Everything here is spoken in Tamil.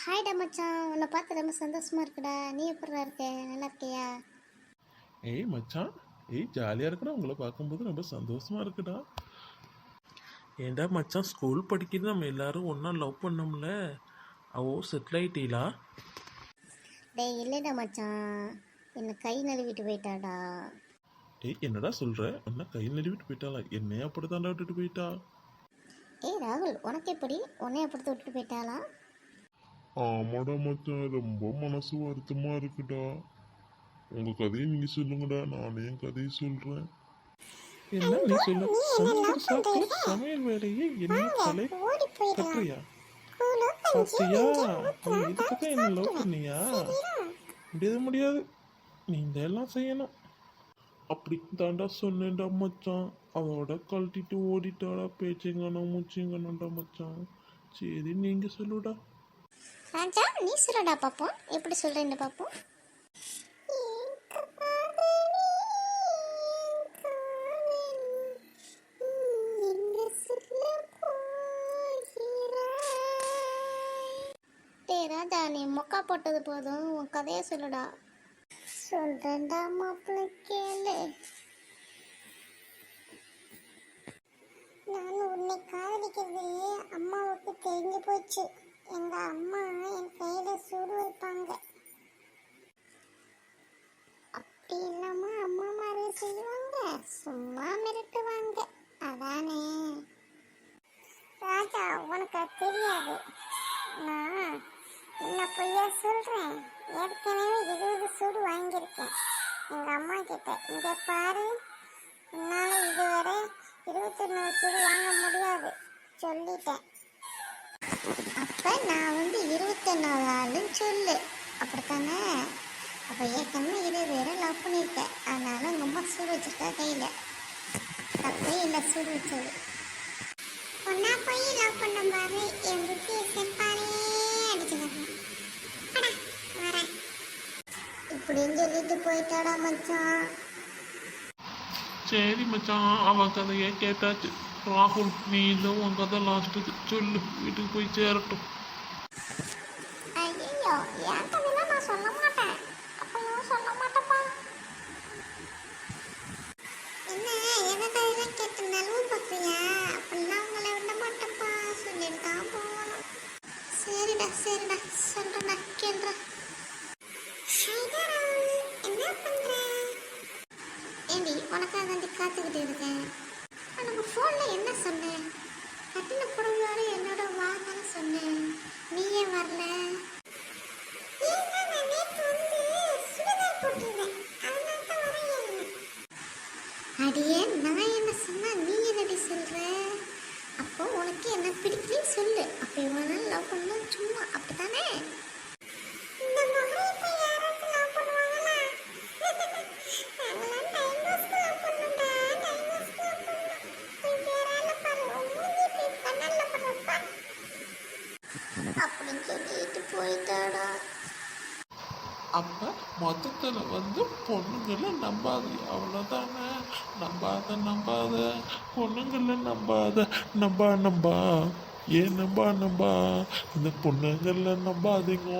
ஹாய்டா மச்சான் உன்னை பார்த்து ரொம்ப சந்தோஷமா இருக்குடா. நீ எப்படிடா இருக்க? நல்லா இருக்கியா? ஏய் மச்சான் ஏய் ஜாலியாக இருக்குடா. உங்களை பார்க்கும்போது ரொம்ப சந்தோஷமா இருக்குடா. ஏன்டா மச்சான் ஸ்கூல் படிக்கிறது நம்ம எல்லாரும் ஒன்றா லவ் பண்ணோம்ல? அவோ செட்டில் ஆயிட்டீங்களா டேய் இல்லைடா மச்சான். என்னை கை நழுவிட்டு போயிட்டாடா. ஏய் என்னடா சொல்கிற அண்ணா கை நழுவிட்டு போயிட்டாளா? என்னைய அப்படி தாண்டா விட்டுட்டு போயிட்டா? ஏய் ராகுல் உனக்கு எப்படி? உன்னை எப்படி விட்டுட்டு போயிட்டாளா? ஆமாடா மச்சான் ரொம்ப மனசு வருத்தமா இருக்குடா. உங்க கதையை நீங்க சொல்லுங்கடா நானே என் கதையை சொல்றேன். என்ன நீ சொல்லு சமையல் சாப்பிட்டு சமையல் வேலையை என்ன தலை கட்டுறியா? நீ இதுக்கு என்ன லவ் பண்ணியா முடியாது முடியாது. நீ இதெல்லாம் செய்யணும். அப்படி தாண்டா சொன்னேன்டா மச்சான். அதோட கழட்டிட்டு ஓடிட்டாடா. பேச்சுங்கண்ணா மூச்சுங்கண்ணா மச்சான். சரி நீங்க சொல்லுடா. ராஜா நீ சொல்லடா பார்ப்போம் எப்படி சொல்கிறேன்னு பார்ப்போம் ராஜா நீ மொக்கா போட்டது போதும். உன் கதையை சொல்லுடா. சொல்றேன்டா மாப்பிள்ள கேளு. நான் உன்னை காதலிக்கிறது அம்மாவுக்கு தெரிஞ்சு போச்சு. எங்க அம்மா என் கையில சூடு வைப்பாங்க அப்படி இல்லாம அம்மா மாதிரி செய்வாங்க? சும்மா மிரட்டுவாங்க. அதானே? ராஜா உனக்கு தெரியாது. நான் என்ன பொய்யா சொல்கிறேன் ஏற்கனவே இருபது சூடு வாங்கியிருக்கேன். எங்கள் அம்மா கிட்ட. இங்கே பாரு. என்னால இதுவரை இருபத்தொன்னூறு சூடு வாங்க முடியாது. சொல்லிட்டேன். அப்போ நான் வந்து இருபத்தொன்னாவது ஆளுன்னு சொல்லு. அப்படித்தானே? அப்ப ஏற்கனவே இருபது பேரை லவ் பண்ணியிருக்கேன் அதனால உங்க அம்மா சூடு வச்சிருக்கா கையில. தப்பே இல்லை சூடு வச்சது. ஒன்னா போய் லவ் பண்ண பாரு. என் புத்தி செப்பாரே அடிச்சுக்கிறேன் வரேன். இப்படின்னு சொல்லிட்டு போயிட்டாடா மச்சான். சரி மச்சான் அவன் கதையை கேட்டாச்சு. ராகுல் நீ இந்த உன் கதை லாஸ்ட்டுக்கு சொல்லு. வீட்டுக்கு போய் சேரட்டும். ஐயோ என் கதையெல்லாம் நான் சொல்ல மாட்டேன். அப்பயும் சொல்ல மாட்டேப்பா என்ன என்ன கதையெல்லாம் கேட்டு நிலவு பார்க்குறியா? அப்படிலாம் உங்களை விட மாட்டேப்பா சொல்லிட்டு தான் போகணும். சரிடா சரிடா சொல்றேன்டா கேள்றா என்ன பண்ற? ஏண்டி உனக்காக வந்து காத்துக்கிட்டு இருக்கேன். உனக்கு ஃபோனில் என்ன சொன்னேன் கட்டின புடவையோட என்னோட வாங்கன்னு சொன்னேன் நீயே வரல? அடியே நான் என்ன சொன்னா நீ என்னடி சொல்ற? அப்போ உனக்கு என்ன பிடிக்கலன்னு சொல்லு. அப்ப இவனால லவ் பண்ணா சும்மா அப்படித்தானே? அப்படின்னு சொல்லிட்டு போயிட்டாடா அப்ப மொத்தத்துல வந்து பொண்ணுங்களை நம்பாது. அவ்வளவுதானே? நம்பாத நம்பாத. பொண்ணுங்களை நம்பாத. நம்பா நம்பா. ஏன் நம்பா நம்பா? இந்த பொண்ணுங்களை நம்பாதீங்க.